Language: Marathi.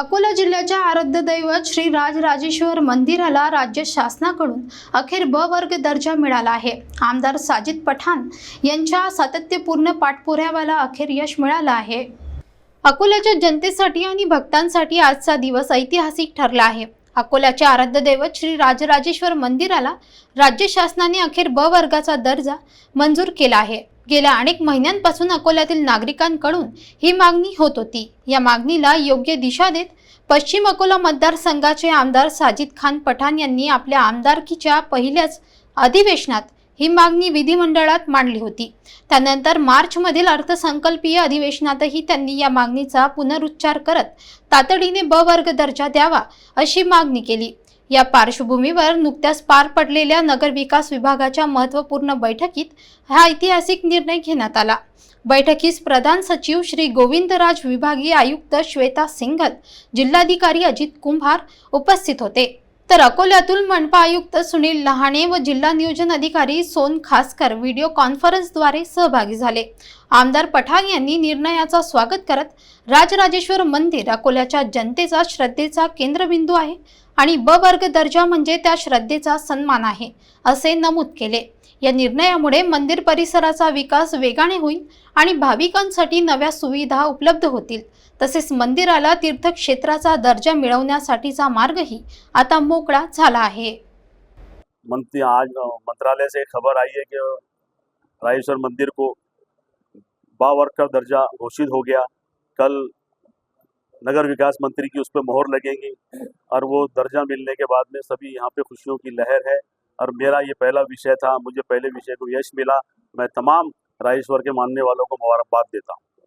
अकोला जिल्ह्याच्या आराध्य दैवत श्री राजराजेश्वर मंदिराला राज्य शासनाकडून अखेर ब वर्ग दर्जा मिळाला आहे. आमदार साजिद पठाण यांच्या सातत्यपूर्ण पाठपुराव्याला अखेर यश मिळालं आहे. अकोल्याच्या जनतेसाठी आणि भक्तांसाठी आजचा दिवस ऐतिहासिक ठरला आहे. अकोल्याचे आराध्य दैवत श्री राजराजेश्वर मंदिराला राज्य शासनाने अखेर ब वर्गाचा दर्जा मंजूर केला आहे. गेल्या अनेक महिन्यांपासून अकोल्यातील नागरिकांकडून ही मागणी होत होती. या मागणीला योग्य दिशा देत पश्चिम अकोला मतदारसंघाचे आमदार साजिद खान पठाण यांनी आपल्या आमदारकीच्या पहिल्याच अधिवेशनात ही मागणी विधिमंडळात मांडली होती. त्यानंतर मार्चमधील अर्थसंकल्पीय अधिवेशनातही त्यांनी या मागणीचा पुनरुच्चार करत तातडीने ब वर्ग दर्जा द्यावा अशी मागणी केली. या पार्श्वभूमीवर नुकत्याच पार पडलेल्या नगरविकास विभागाच्या महत्त्वपूर्ण बैठकीत हा ऐतिहासिक निर्णय घेण्यात आला. बैठकीस प्रधान सचिव श्री गोविंदराज विभागीय आयुक्त श्वेता सिंघल जिल्हाधिकारी अजित कुंभार उपस्थित होते. तर अकोल्यातून मनपा आयुक्त सुनील लहाणे व जिल्हा नियोजन अधिकारी सोन खासकर व्हिडिओ कॉन्फरन्सद्वारे सहभागी झाले. आमदार पठाण यांनी निर्णयाचा स्वागत करत राजराजेश्वर मंदिर अकोल्याच्या जनतेचा श्रद्धेचा केंद्रबिंदू आहे. आणि ब वर्ग दर्जा म्हणजे त्या श्रद्धेचा सन्मान आहे असे नमूद केले. या निर्णयामुळे मंदिर परिसराचा विकास वेगाने होईल आणि भाविकांसाठी नव्या सुविधा उपलब्ध होतील. तसेच मंदिराला तीर्थक्षेत्राचा दर्जा मिळवण्यासाठीचा मार्गही आता मोकळा झाला आहे. मंत्री आज मंत्रालय से खबर आई है कि राजेश्वर मंदिर को बा का दर्जा घोषित हो गया. कल नगर विकास मंत्री की उस पर मोहर लगेंगी और वो दर्जा मिलने के बाद में सभी यहाँ पे खुशियों की लहर है। और मेरा ये पहला विषय था, मुझे पहले विषय को यश मिला। मैं तमाम राजेश्वर के मानने वालों को मुबारकबाद देता हूँ।